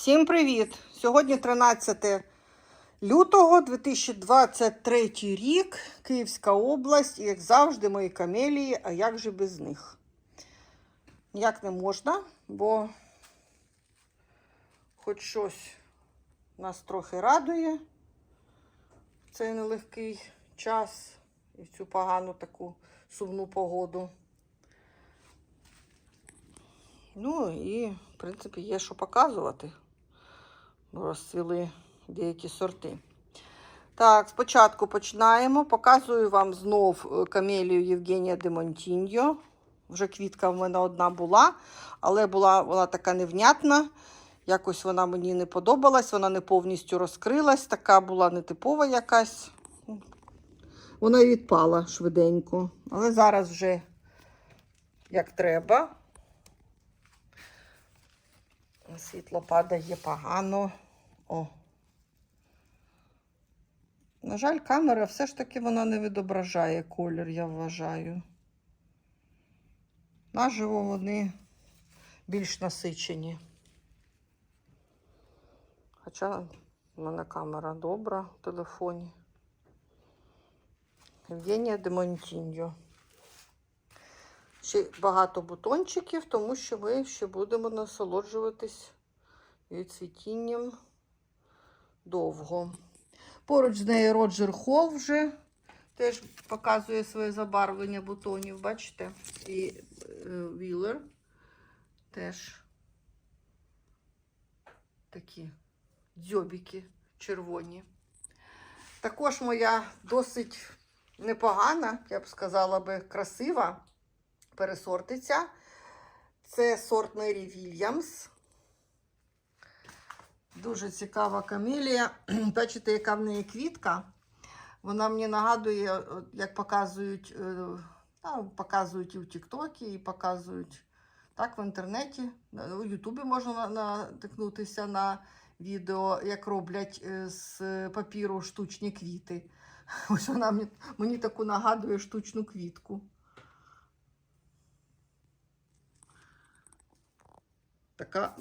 Всім привіт! Сьогодні 13 лютого 2023 рік, Київська область, і як завжди, мої камелії, а як же без них? Ніяк не можна, бо хоч щось нас трохи радує в цей нелегкий час і в цю погану таку сумну погоду. Ну і, в принципі, є що показувати. Розцвіли деякі сорти. Так, спочатку починаємо. Показую вам знов е, камелію Євгенія де Монтіньо. Вже квітка в мене одна була, але була вона така невнятна. Якось вона мені не подобалась, вона не повністю розкрилась, така була нетипова якась. Вона і відпала швиденько. Але зараз вже як треба. Світло падає погано. О. На жаль, камера все ж таки вона не відображає колір, я вважаю. Наживо вони більш насичені. Хоча в мене камера добра в телефоні. Євгенія Демонтіньо. Ще багато бутончиків, тому що ми ще будемо насолоджуватись від цвітінням довго. Поруч з нею Роджер Холл вже теж показує своє забарвлення бутонів, бачите? І е, Вілер теж такі дзьобіки червоні. Також моя досить непогана, я б сказала би, красива пересортиця. Це сорт Мері Вільямс. Дуже цікава камелія. Бачите, яка в неї квітка. Вона мені нагадує, як показують, е, та, показують і в Тіктокі, і показують так в інтернеті. У Ютубі можна натикнутися на відео, як роблять е, з папіру штучні квіти. Ось вона мені, мені таку нагадує штучну квітку. Така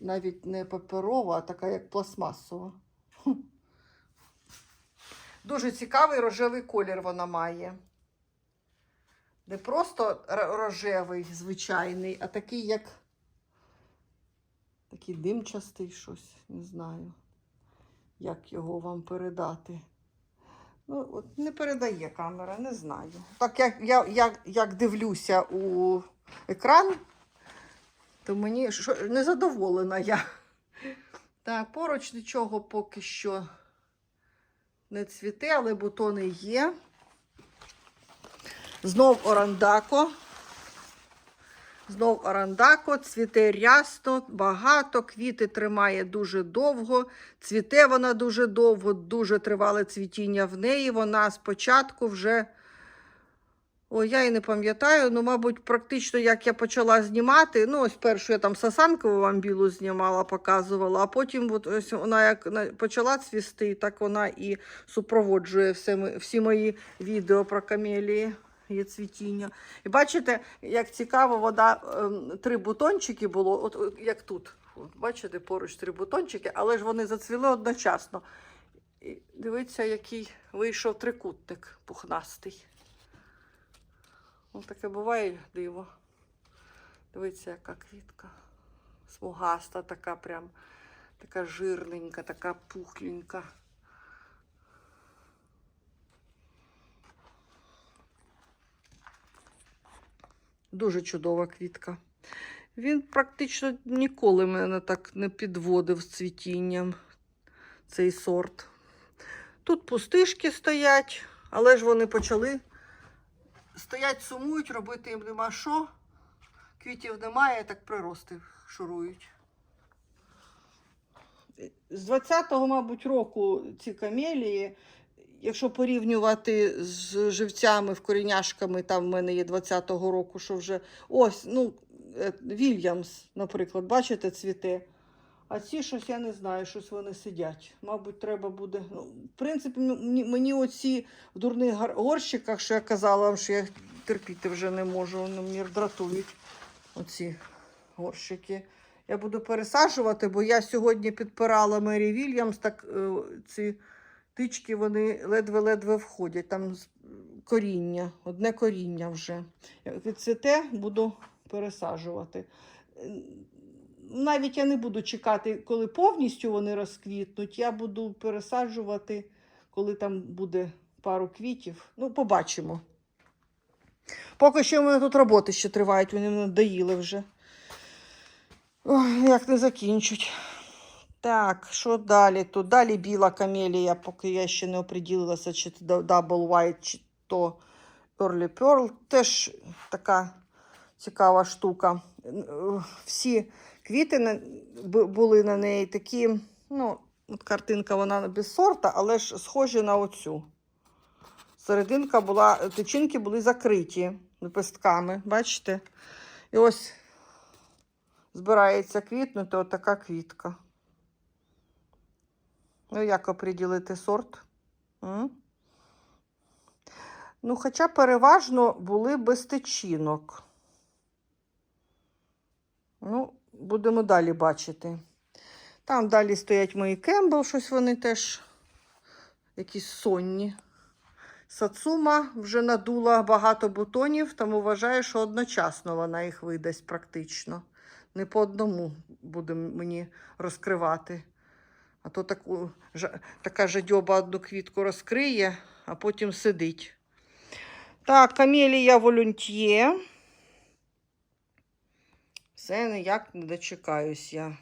навіть не паперова, а така як пластмасова. Дуже цікавий рожевий колір вона має. Не просто рожевий, звичайний, а такий, як такий димчастий щось, не знаю, як його вам передати. Ну, от не передає камера, не знаю. Так як я як, як дивлюся у екран, то мені що, незадоволена я. Так, поруч нічого поки що не цвіте, але бутони є. Знов орандако. Знов орандако, цвіте рясно, багато, квіти тримає дуже довго, цвіте вона дуже довго, дуже тривале цвітіння в неї. Вона спочатку вже. Ой, я і не пам'ятаю, ну, мабуть, практично як я почала знімати. Ну, ось першу я там сасанкову вам білу знімала, показувала, а потім от, ось вона як почала цвісти, так вона і супроводжує все, всі мої відео про камелії. Є цвітіння. І бачите, як цікаво, вода, ем, три бутончики було, от як тут. От, бачите, поруч три бутончики, але ж вони зацвіли одночасно. І дивіться, який вийшов трикутник пухнастий. Ось таке буває диво. Дивіться, яка квітка. Смугаста, така прям, така жирненька, така пухленька. Дуже чудова квітка. Він практично ніколи мене так не підводив з цвітінням, цей сорт. Тут пустишки стоять, але ж вони почали стоять, сумують, робити їм нема що. Квітів немає, так прирости шурують. З 20-го, мабуть, року ці камелії, якщо порівнювати з живцями, вкоріняшками, там в мене є 20-го року, що вже ось, ну, е, Вільямс, наприклад, бачите, цвіте. А ці щось я не знаю, щось вони сидять. Мабуть, треба буде. Ну, в принципі, мені, оці в дурних горщиках, що я казала вам, що я терпіти вже не можу, вони мені дратують оці горщики. Я буду пересаджувати, бо я сьогодні підпирала Мері Вільямс, так е, ці тички вони ледве-ледве входять. Там коріння, одне коріння вже. Як відцвіте, буду пересаджувати. Навіть я не буду чекати, коли повністю вони розквітнуть. Я буду пересаджувати, коли там буде пару квітів. Ну, побачимо. Поки що в мене тут роботи ще тривають, вони мене доїли вже. Ой, як не закінчуть. Так, що далі? Тут далі біла камелія, поки я ще не оприділилася, чи це Double White, чи то Early Pearl. Теж така цікава штука. Е, Всі квіти на- були на неї такі, ну, от картинка вона без сорта, але ж схожі на оцю. Серединка була, тичинки були закриті лепестками, бачите? І ось збирається квітнути отака квітка. Ну, як оприділити сорт? М? Ну, хоча переважно були без тичинок. Ну, будемо далі бачити. Там далі стоять мої Кембл, щось вони теж якісь сонні. Сацума вже надула багато бутонів, тому вважаю, що одночасно вона їх видасть практично. Не по одному буде мені розкривати. А то таку, така жадьоба одну квітку розкриє, а потім сидить. Так, камелія волюнтє. Все ніяк не дочекаюсь я.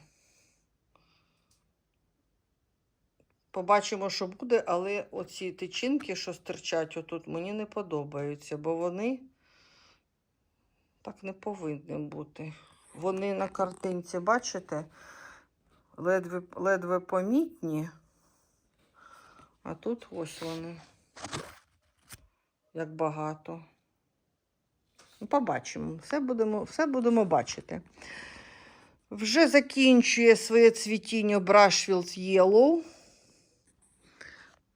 Побачимо, що буде, але оці тичинки, що стирчать отут, мені не подобаються, бо вони так не повинні бути. Вони на картинці, бачите, ледве, ледве помітні, а тут ось вони, як багато. Побачимо, все будемо, все будемо бачити. Вже закінчує своє цвітіння Brushfield Yellow.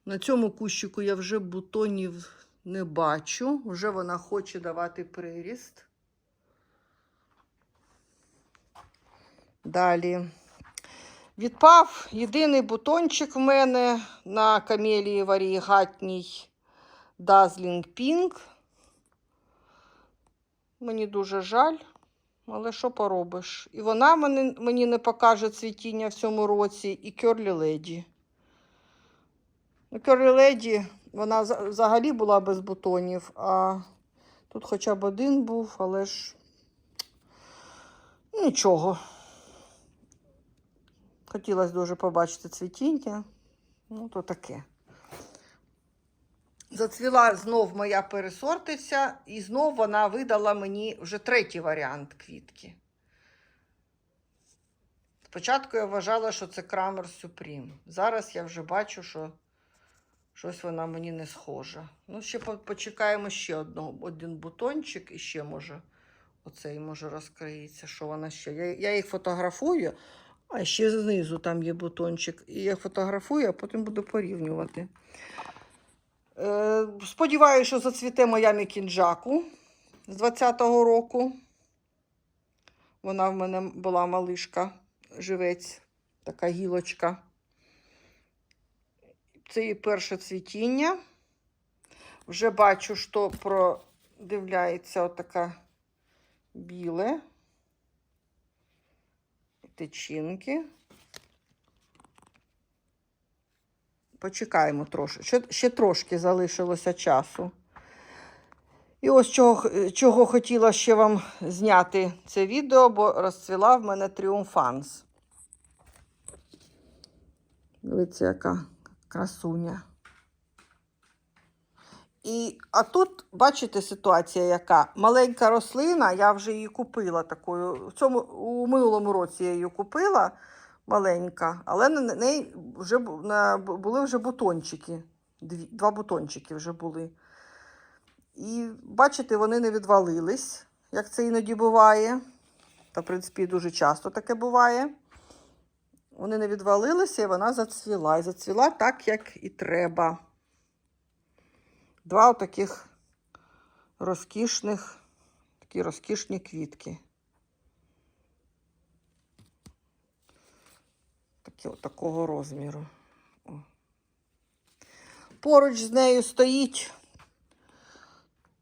На цьому кущику я вже бутонів не бачу. Вже вона хоче давати приріст. Далі. Відпав єдиний бутончик в мене на камелії варігатній Dazzling Pink. Мені дуже жаль, але що поробиш? І вона мені, мені не покаже цвітіння в цьому році, і Керлі Леді. Ну, Curly Lady, вона взагалі була без бутонів, а тут хоча б один був, але ж нічого. Хотілося дуже побачити цвітіння. Ну, то таке. Зацвіла знов моя пересортиця, і знов вона видала мені вже третій варіант квітки. Спочатку я вважала, що це Крамер Supreme. Зараз я вже бачу, що щось вона мені не схожа. Ну, ще почекаємо ще одного, один бутончик і ще може оцей може розкриється, що вона ще. Я, я їх фотографую, а ще знизу там є бутончик. І я фотографую, а потім буду порівнювати. Е, сподіваюся, що зацвіте моя мікінджаку з 20-го року. Вона в мене була малишка, живець, така гілочка. Це її перше цвітіння. Вже бачу, що продивляється отака біле. Тичинки. Почекаємо трошки. Ще, ще трошки залишилося часу. І ось чого, чого хотіла ще вам зняти це відео, бо розцвіла в мене тріумфанс. Дивіться, яка красуня. І, а тут, бачите, ситуація яка? Маленька рослина, я вже її купила такою. В цьому, у минулому році я її купила маленька, але на неї вже на, були вже бутончики. Дві, два бутончики вже були. І бачите, вони не відвалились, як це іноді буває. Та, в принципі, дуже часто таке буває. Вони не відвалилися, і вона зацвіла. І зацвіла так, як і треба. Два таких розкішних, такі розкішні квітки. Такі- такого розміру. О. Поруч з нею стоїть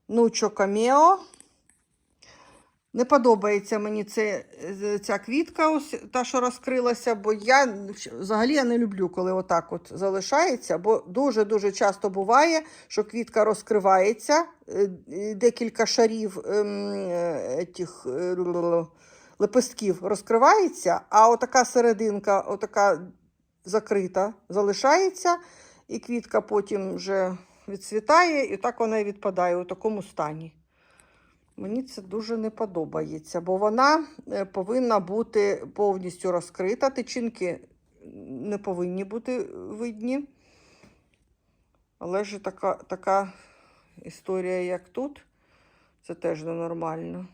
Нучо Камео. Не подобається мені це, е, ця квітка, ось та, що розкрилася, бо я взагалі я не люблю, коли отак от залишається, бо дуже-дуже часто буває, що квітка розкривається, е, е, декілька шарів ем, тих, лепестків розкривається, а отака серединка, отака закрита, залишається, і квітка потім вже відцвітає, і так вона і відпадає у такому стані. Мені це дуже не подобається, бо вона е, повинна бути повністю розкрита. Тичинки не повинні бути видні. Але ж така, така історія, як тут, це теж ненормально.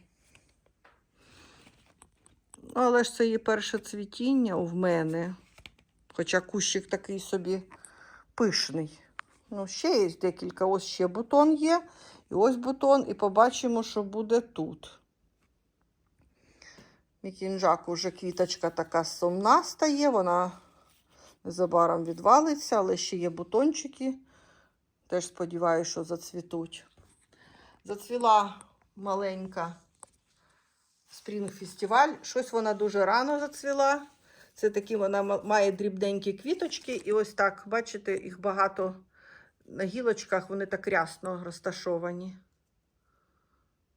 Але ж це її перше цвітіння в мене. Хоча кущик такий собі пишний. Ну, ще є декілька. Ось ще бутон є. І ось бутон, і побачимо, що буде тут. Мікінжак уже квіточка така сумна стає, вона незабаром відвалиться, але ще є бутончики. Теж сподіваюся, що зацвітуть. Зацвіла маленька Спрінг фестиваль. Щось вона дуже рано зацвіла. Це такі вона має дрібненькі квіточки, і ось так, бачите, їх багато на гілочках вони так рясно розташовані.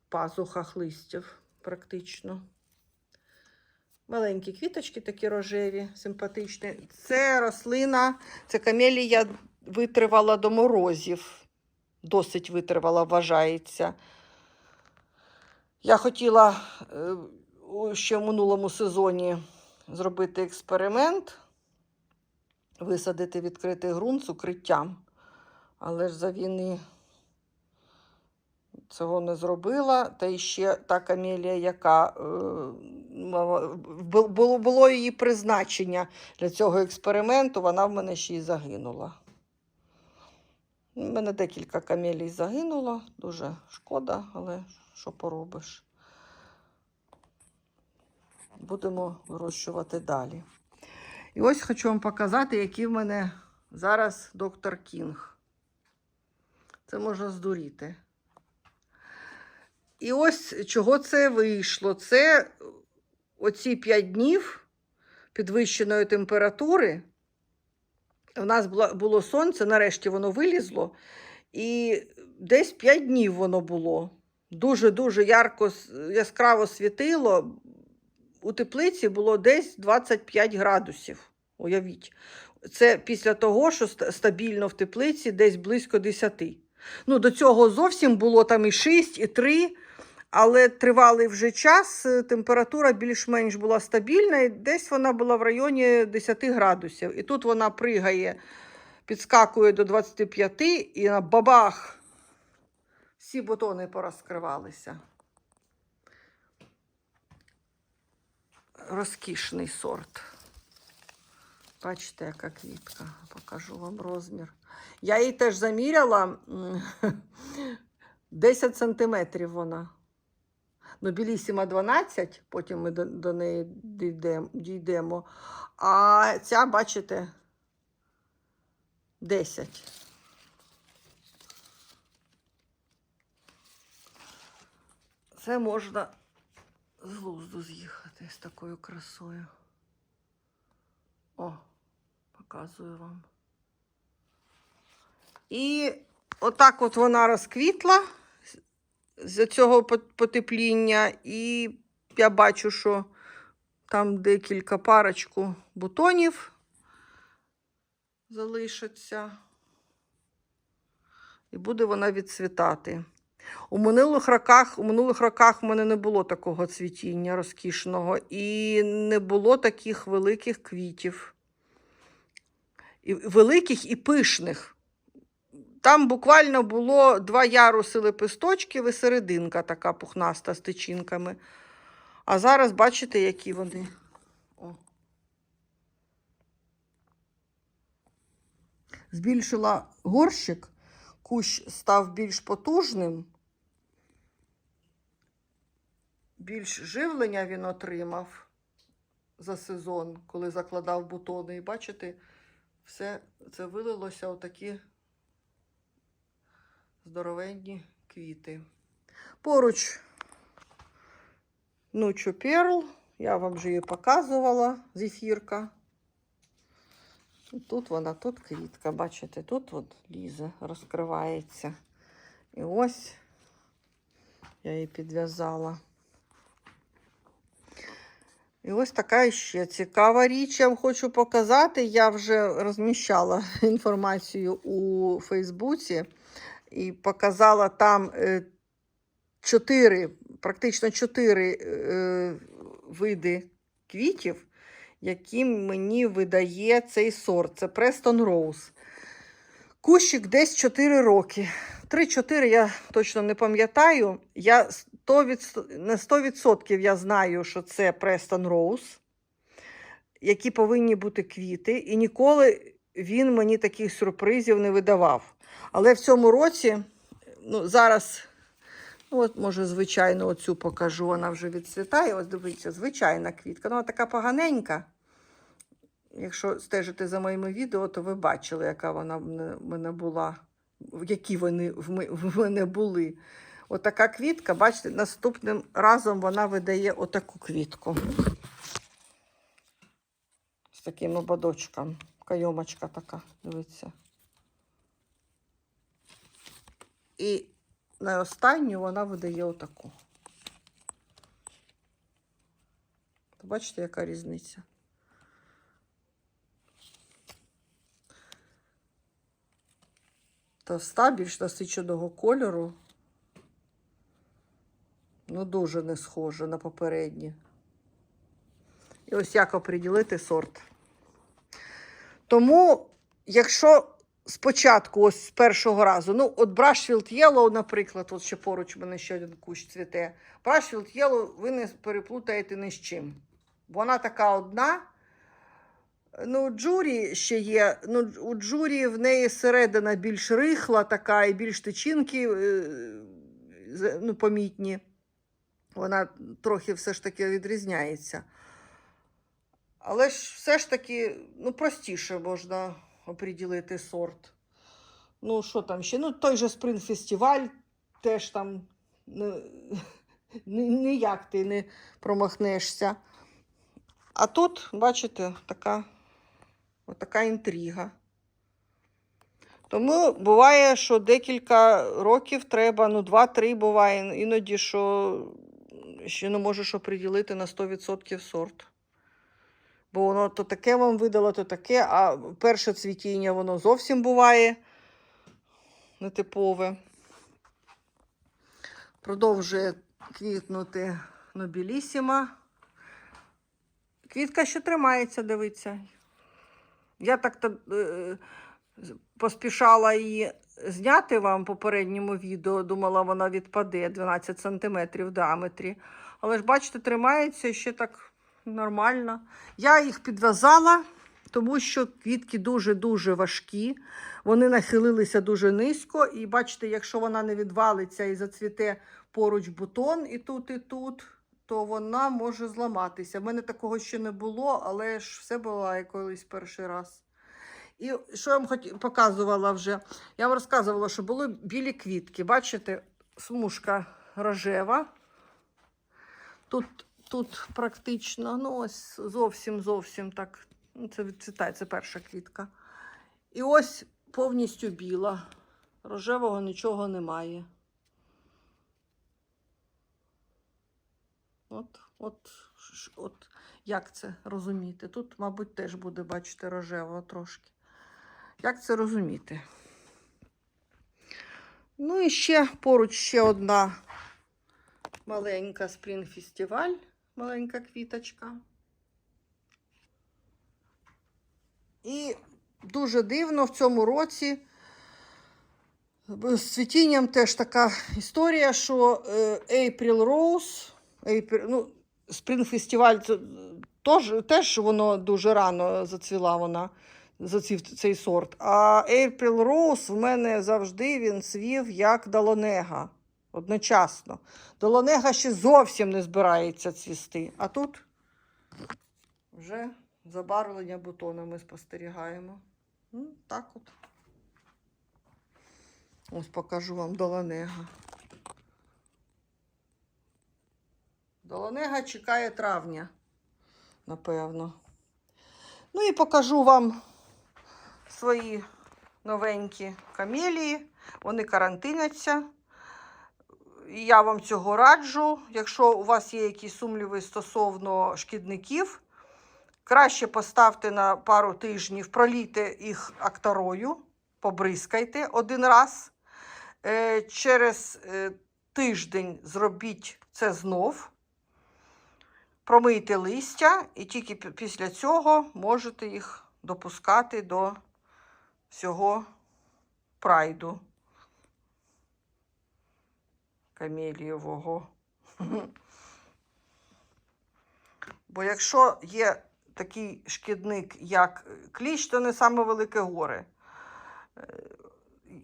В пазухах листів практично. Маленькі квіточки такі рожеві, симпатичні. Це рослина, це камелія витривала до морозів. Досить витривала, вважається. Я хотіла е, ще в минулому сезоні зробити експеримент, висадити відкритий ґрунт з укриттям. Але ж за війни цього не зробила. Та й ще та камелія, яка е, було, було її призначення для цього експерименту, вона в мене ще й загинула. У мене декілька камелій загинуло, дуже шкода, але що поробиш. Будемо вирощувати далі. І ось хочу вам показати, який в мене зараз доктор Кінг. Це можна здуріти. І ось чого це вийшло. Це оці 5 днів підвищеної температури. У нас було, сонце, нарешті воно вилізло. І десь 5 днів воно було. Дуже-дуже ярко, яскраво світило. У теплиці було десь 25 градусів. Уявіть. Це після того, що стабільно в теплиці десь близько 10. Ну, до цього зовсім було там і 6, і 3, але тривалий вже час, е, температура більш-менш була стабільна, і десь вона була в районі 10 градусів. І тут вона пригає, підскакує до 25 і на бабах всі бутони порозкривалися. Розкішний сорт. Бачите, яка квітка. Покажу вам розмір. Я її теж заміряла 10 сантиметрів вона. Ну, білісіма 12, потім ми до, до неї дійдемо. А ця, бачите, 10. Це можна з глузду з'їхати з такою красою. О, показую вам. І отак от вона розквітла з цього потепління, і я бачу, що там декілька парочку бутонів залишаться. І буде вона відцвітати. У минулих роках, у минулих роках в мене не було такого цвітіння розкішного і не було таких великих квітів. І великих і пишних. Там буквально було два яруси лепесточків і серединка така пухнаста з тичинками. А зараз бачите, які вони. О. Збільшила горщик, кущ став більш потужним. Більш живлення він отримав. за сезон, коли закладав бутони. І бачите, все це вилилося у такі здоровенні квіти. Поруч Нучу Перл, я вам вже її показувала, зефірка. Тут вона, тут квітка, бачите, тут от лізе, розкривається. І ось я її підв'язала. І ось така ще цікава річ. Я вам хочу показати. Я вже розміщала інформацію у Фейсбуці і показала там е, чотири, практично чотири е, види квітів, які мені видає цей сорт. Це Preston Rose. Кущик десь 4 роки. 3-4 я точно не пам'ятаю. Я 100 від... на 100% я знаю, що це Preston Rose, які повинні бути квіти. І ніколи він мені таких сюрпризів не видавав. Але в цьому році, ну, зараз, ну, от, може, звичайно, оцю покажу, вона вже відцвітає. Ось дивіться, звичайна квітка. Ну, вона така поганенька. Якщо стежите за моїми відео, то ви бачили, яка вона в мене- була, які вони в мене були. Отака квітка, бачите, наступним разом вона видає отаку квітку. З таким ободочком. Кайомочка така, дивіться. І на останню вона видає отаку. Бачите, яка різниця? Товста, більш насиченого кольору. Ну, дуже не схоже на попередні. І ось як оприділити сорт. Тому, якщо спочатку, ось з першого разу, ну, от Brushfield Yellow, наприклад, от ще поруч у мене ще один кущ цвіте. Brushfield Yellow ви не переплутаєте ні з чим. Вона така одна. Ну, джурі ще є. Ну, у джурі в неї середина більш рихла, така і більш тичинки е, ну, помітні. Вона трохи все ж таки відрізняється. Але ж все ж таки ну, простіше можна оприділити сорт. Ну, що там ще? Ну, той же Спринг фестиваль теж там ну, ніяк ти не промахнешся. А тут, бачите, така, така інтрига. Тому буває, що декілька років треба, ну, два-три буває, іноді, що ще не можеш оприділити на 100% сорт. Бо воно то таке вам видало, то таке, а перше цвітіння воно зовсім буває нетипове. Продовжує квітнути нобілісіма. Квітка ще тримається, дивиться. Я так то е, поспішала її зняти вам в попередньому відео. Думала, вона відпаде 12 см в діаметрі. Але ж, бачите, тримається ще так нормально. Я їх підв'язала, тому що квітки дуже-дуже важкі. Вони нахилилися дуже низько. І бачите, якщо вона не відвалиться і зацвіте поруч бутон і тут, і тут, то вона може зламатися. В мене такого ще не було, але ж все буває колись перший раз. І що я вам показувала вже? Я вам розказувала, що були білі квітки. Бачите, смужка рожева. Тут, тут практично, ну ось зовсім зовсім так. Ну, це відцвітає, це перша квітка. І ось повністю біла. Рожевого нічого немає. От, от, от як це розуміти? Тут, мабуть, теж буде, бачите, рожево трошки. Як це розуміти? Ну і ще поруч ще одна маленька спрінг фестиваль, маленька квіточка. І дуже дивно в цьому році з цвітінням теж така історія, що е, April Rose, ну, Festival це, теж, теж воно дуже рано зацвіла вона, зацвів цей сорт. А April Rose в мене завжди він цвів як Далонега. Одночасно. Долонега ще зовсім не збирається цвісти. А тут вже забарвлення бутона ми спостерігаємо. Ну, так от. Ось покажу вам долонега. Долонега чекає травня, напевно. Ну і покажу вам свої новенькі камелії. Вони карантиняться. Я вам цього раджу. Якщо у вас є якісь сумніви стосовно шкідників, краще поставте на пару тижнів, пролійте їх акторою, побризкайте один раз. Е, Через е, тиждень зробіть це знов. Промийте листя, і тільки після цього можете їх допускати до всього прайду камелієвого. Бо якщо є такий шкідник, як кліщ, то не саме велике горе. Е,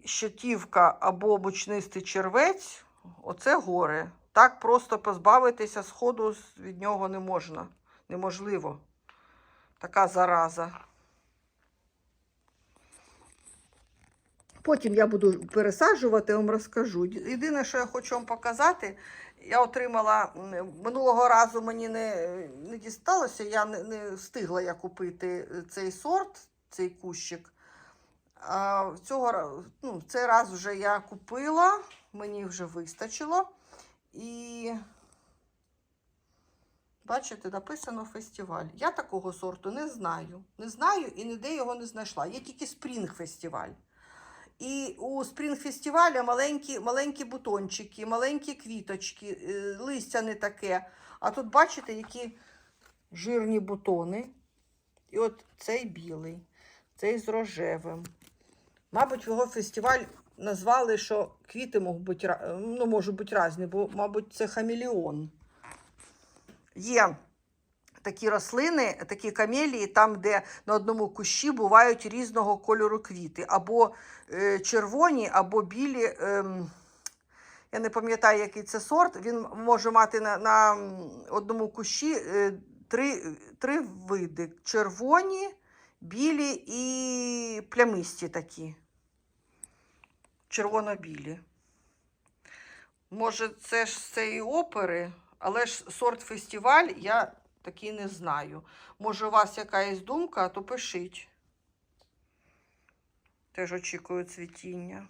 Щитівка або мучнистий червець оце горе. Так просто позбавитися сходу від нього не можна. Неможливо. Така зараза. Потім я буду пересаджувати, вам розкажу. Єдине, що я хочу вам показати, я отримала минулого разу мені не, не дісталося, я не, не встигла я купити цей сорт, цей кущик. А цього, ну, цей раз вже я купила, мені вже вистачило. І бачите, написано фестиваль. Я такого сорту не знаю. Не знаю і ніде його не знайшла. Є тільки спрінг фестиваль. І у спрінг фестиваля маленькі, маленькі бутончики, маленькі квіточки, е, листя не таке. А тут бачите, які жирні бутони. І от цей білий, цей з рожевим. Мабуть, його фестиваль назвали, що квіти можуть бути, ну, можуть бути різні, бо, мабуть, це хамелеон. Є такі рослини, такі камелії, там, де на одному кущі бувають різного кольору квіти, або е, червоні, або білі. ем, я не пам'ятаю, який це сорт. Він може мати на, на одному кущі е, три, три види: червоні, білі і плямисті такі. Червоно-білі. Може, це ж з цієї опери, але ж сорт фестиваль я такий не знаю. Може, у вас якась думка, то пишіть. Теж очікую цвітіння.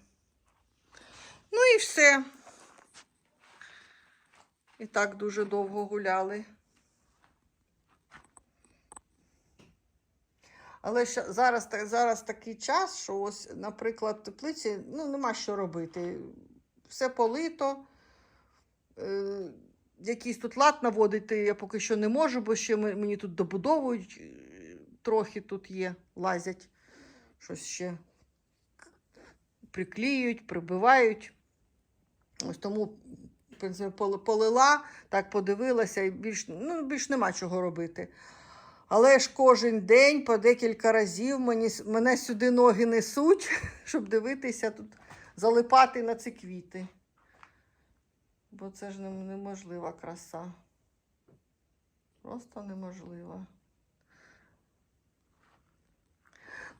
Ну і все. І так дуже довго гуляли. Але ще зараз, зараз такий час, що ось, наприклад, в теплиці ну, нема що робити. Все полито. Е, якийсь тут лад наводити я поки що не можу, бо ще мені тут добудовують, е, трохи тут є, лазять, щось ще приклеюють, прибивають. Ось тому, в принципі, полила, так подивилася, і більш, ну, більш нема чого робити. Але ж кожен день по декілька разів мені, мене сюди ноги несуть, щоб дивитися тут, залипати на ці квіти. Бо це ж неможлива краса. Просто неможлива.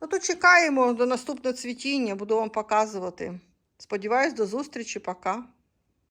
Ну, то чекаємо до наступного цвітіння, буду вам показувати. Сподіваюсь, до зустрічі, пока.